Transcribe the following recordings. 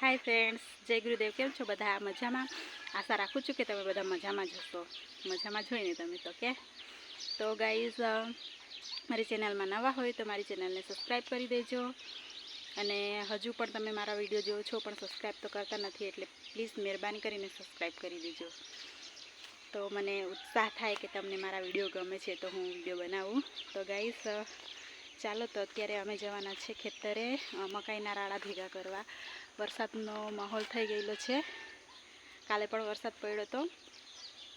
Hi friends જય ગુરુદેવ કેમ છો બધા? મજામાં? આશા રાખું છું કે તમે બધા મજામાં જ હશો. મજામાં જ ને તમે તો કે? તો ગાઈઝ મારી ચેનલમાં નવા હોય તો મારી ચેનલને સબસ્ક્રાઈબ કરી દેજો. અને હજુ પણ તમે મારા વીડિયો જોવો છો પણ સબસ્ક્રાઈબ તો કરતા નથી એટલે પ્લીઝ મહેરબાની કરીને સબસ્ક્રાઈબ કરી દેજો. તો મને ઉત્સાહ થાય કે તમને મારા વીડિયો ગમે છે તો હું વીડિયો બનાવું. તો ગાઈઝ ચાલો તો અત્યારે અમે જવાના છે ખેતરે. મકાઈના રાડા ભેગા કરવા. વરસાદનો માહોલ થઈ ગયેલો છે. કાલે પણ વરસાદ પડ્યો હતો.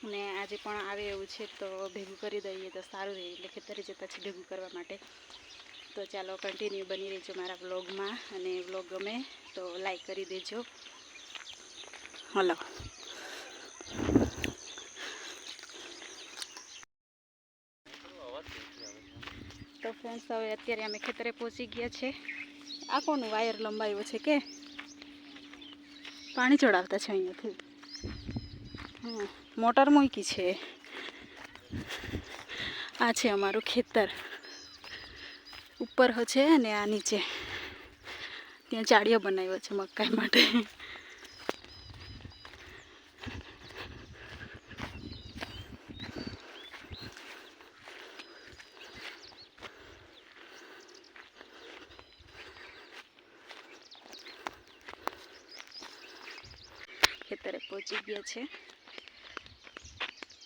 ને આજે પણ આવે એવું છે તો ભેગું કરી દઈએ તો સારું રહે એટલે ખેતરે જતા છે ભેગું કરવા માટે. તો ચાલો કન્ટિન્યુ બની રહેજો મારા વ્લોગમાં અને વ્લોગ ગમે તો લાઈક કરી દેજો. હલો. તો ફ્રેન્ડ્સ હવે અત્યારે અમે ખેતરે પહોંચી ગયા છે. આ કોનું વાયર લંબાયો છે કે? પાણી ચડાવતા છે અહીંયાથી. મોટર મૂકી છે. આ છે અમારું ખેતર. ઉપર છે અને આ નીચે. ત્યાં ચાળીઓ બનાવ્યો છે મકાઈ માટે. ખેતરે પહોંચી ગયા છે.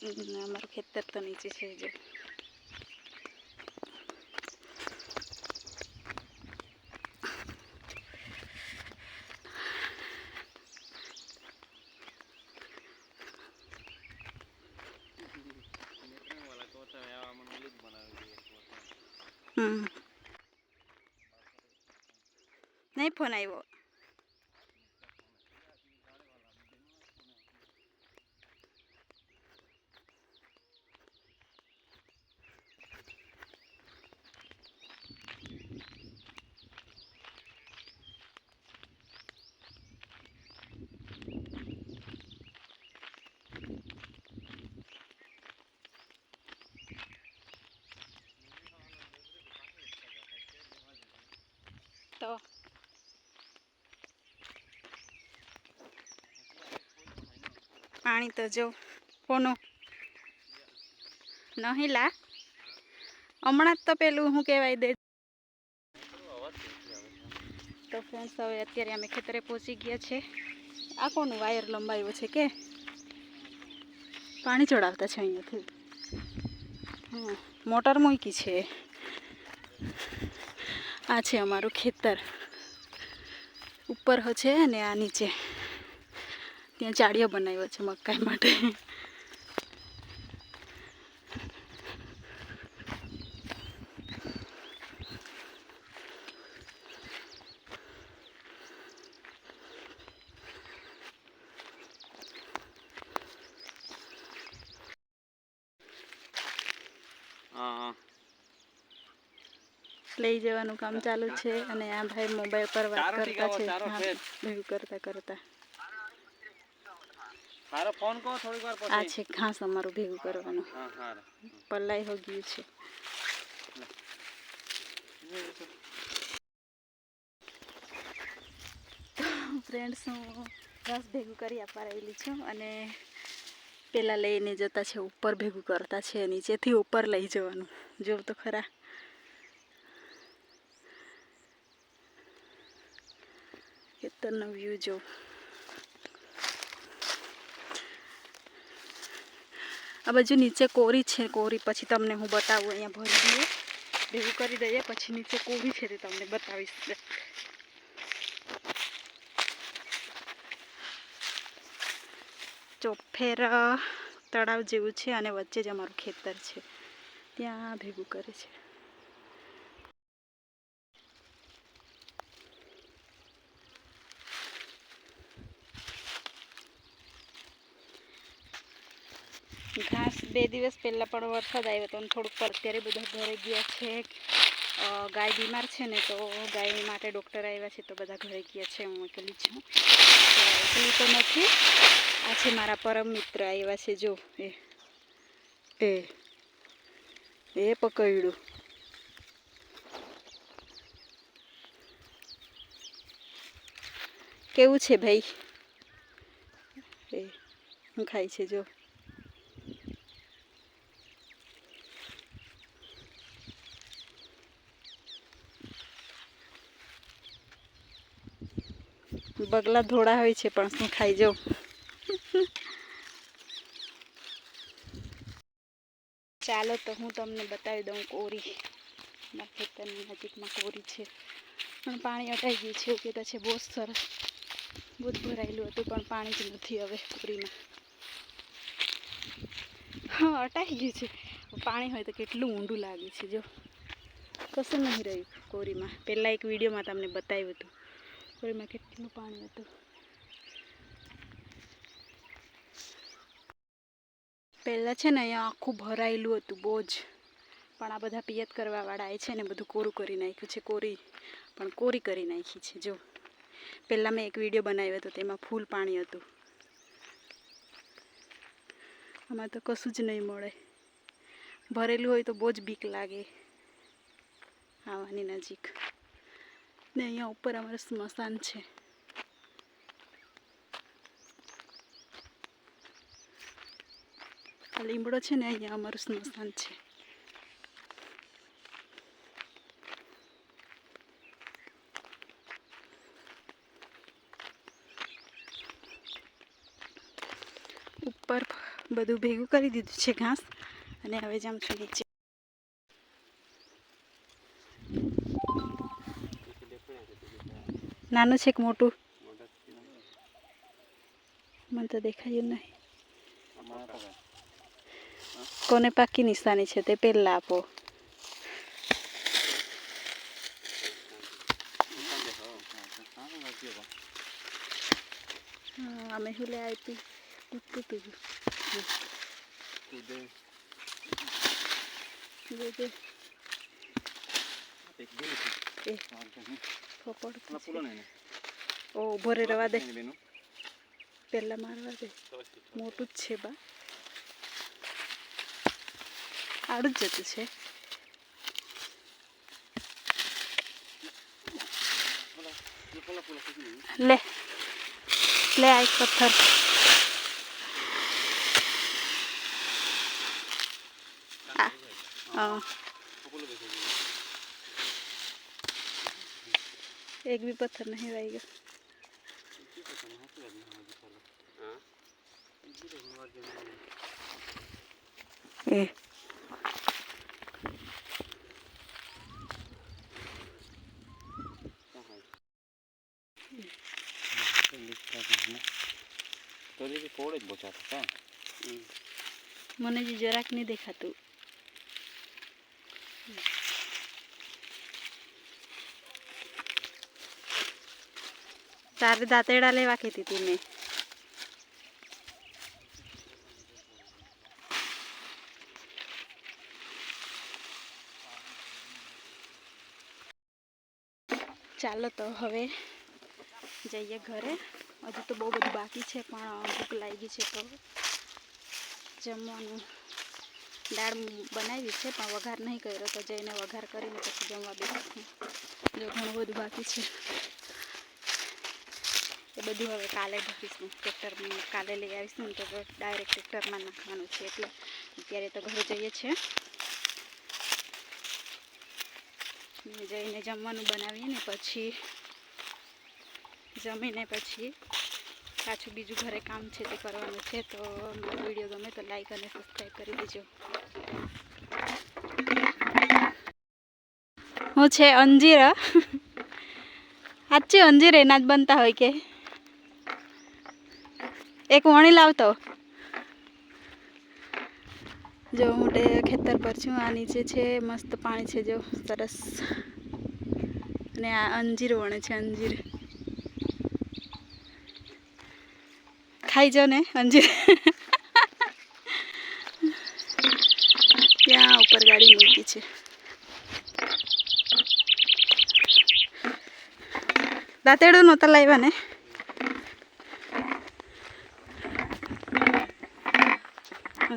હમ, અમારું ખેતર તો નીચે છે જો હમ નહીં ફોન આવ્યો તો પાણી તો જો કોનું નહીં લા. હમણાં જ તો પેલું હું કહેવાય દે તો ફ્રેન્ડ્સ હવે અત્યારે અમે ખેતરે પહોંચી ગયા છે. આ કોનું વાયર લંબાયો છે કે? પાણી ચડાવતા છે અહીંયાથી. હમ, મોટર મૂકી છે. આ છે અમારું ખેતર. ઉપર છે અને આ નીચે. ત્યાં ચાળીઓ બનાવ્યો છે મકાઈ માટે. લઈ જવાનું કામ ચાલુ છે અને આ ભાઈ મોબાઈલ પર વાત કરતા છે. કરતા કરતા. હારો ફોન કરો થોડીક વાર આ છે ઘાસ અમારું ભેગું કરવાનું. હા હા પલ્લાઈ હો ગયું છે. ફ્રેન્ડ્સ હું ઘાસ ભેગું કરી આપવા રહેલી છું અને પેલા લઈને જતા છે ઉપર ભેગું કરતા છે નીચેથી ઉપર લઈ જવાનું. જોવ તો ખરા. ખેતરનો વ્યૂ જો. આ બાજુ નીચે કોરી છે, કોરી પછી તમને હું બતાવું, અહીંયા ભરી દઈએ. ભેગું કરી દઈએ, પછી નીચે કોરી છે તે તમને બતાવીશ. ચોફેર તળાવ જેવું છે અને વચ્ચે જ અમારું ખેતર છે. ત્યાં ભેગું કરે છે. ઘાસ બે દિવસ પહેલાં પણ વરસાદ આવ્યો હતો અને થોડુંક અત્યારે બધા ઘરે ગયા છે. ગાય બીમાર છે ને તો ગાય માટે ડૉક્ટર આવ્યા છે તો બધા ઘરે ગયા છે. હું એકલી છું. એકલી તો નથી. આ છે મારા પરમ મિત્ર આવ્યા છે. જો, એ એ એ પકડ્યું. કેવું છે ભાઈ? એ હું ખાય છે? જો. બગલા ધોળા હોય છે, પણ શું ખાઈ જાઉં? ચાલો તો હું તમને બતાવી દઉં કોરી. મારા ખેતરની નજીકમાં કોરી છે. પણ પાણી અટાઈ ગયું છે, કે કહેતા છે બહુ સરસ બહુ જ ભરાયેલું હતું, પણ પાણી જ નથી હવે કોરીમાં. હા, અટાઈ ગયું છે. પાણી હોય તો કેટલું ઊંડું લાગે છે, જો. કશું નહીં રહ્યું કોરીમાં. પહેલાં એક વિડીયોમાં તમને બતાવ્યું હતું. કોરીમાં કેટલું પાણી હતું પહેલાં છે ને અહીંયા આખું ભરાયેલું હતું બહુ જ પણ આ બધા પિયત કરવાવાળા એ છે ને બધું કોરું કરી નાખ્યું છે કોરી પણ કોરી કરી નાખી છે જો પહેલાં મેં એક વીડિયો બનાવ્યો હતો તેમાં ફૂલ પાણી હતું આમાં તો કશું જ નહીં મળે ભરેલું હોય તો બહુ જ બીક લાગે આવવાની નજીક ને અહીંયા ઉપર અમારું સ્મશાન છે. આ લીમડો છે ને અહીંયા અમારું સ્મશાન છે. ઉપર બધું ભેગું કરી દીધું છે ઘાસ અને હવે જામ છું નીચે નાનું છે કે મોટું મને તો દેખાયું નહીં કોને પાકી નિશાની છે તે પહેલાં આપો હા, અમે હું લે આપી કૂદતું હતું જો જો એ ફોપડ ઓ ઊભો રે રવા દે પહેલાં મારવા દે મોટું જ છે બા આડું જ જતું છે લે લે આ એક પથ્થર આ, હા એક બી પથ્થર નહીં વાઈ ગયો એ થોડે જ બોચાતો કા મને જે જરાક નહીં દેખાતું તારે દાંતેડા લેવા કીધી હતી મેં. ચાલો તો હવે જઈએ ઘરે. હજુ તો બહુ બધું બાકી છે, પણ ભૂખ લાગી છે તો જમવાનું. દાળ બનાવી છે, પણ વઘાર નહીં કર્યો તો જઈને વઘાર કરીને પછી જમવા બેસીશું. જો ઘણું બધું બાકી છે. એ બધું હવે કાલે ભરીશું ટ્રેક્ટરમાં કાલે લઈ આવીશું તો ડાયરેક્ટ ટ્રેક્ટરમાં નાખવાનું છે એટલે અત્યારે તો ઘરે જઈએ છીએ. જઈને જમવાનું બનાવીએ ને પછી જમીને પછી પાછું બીજું ઘરે કામ છે તે કરવાનું છે. તો વીડિયો ગમે તો લાઈક અને સબસ્ક્રાઈબ કરી દેજો. હું છે અંજીરા. સાચી અંજીર એના જ બનતા હોય કે? એક વણી લાવતો જો હું ખેતર પર છું, આ નીચે છે, મસ્ત પાણી છે જો, સરસ. અને આ અંજીર વણે છે, અંજીર. ખાઈ જાઓ ને, અંજીર. ત્યાં ઉપર ગાડી મૂકી છે. દાંતેડું નહોતા લાવ્યા ને?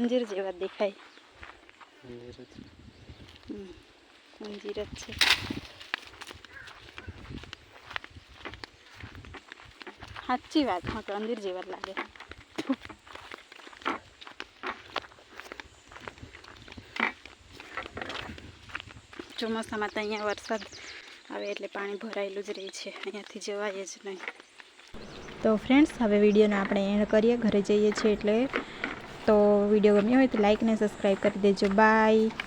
અંજીર જેવા દેખાય. અંજીર જ. છે. સાચી વાત હા તો અંજીર જેવા જ લાગે. ચોમાસામાં તો અહીંયા વરસાદ આવે એટલે પાણી ભરાયેલું જ રહે છે. અહીંયાથી જવાય જ નહીં. તો ફ્રેન્ડ્સ હવે વિડીયોને આપણે એન્ડ કરીએ. ઘરે જઈએ છીએ એટલે તો વીડિયો ગમ્યો હોય તો લાઈક અને સબસ્ક્રાઈબ કરી દેજો. બાય.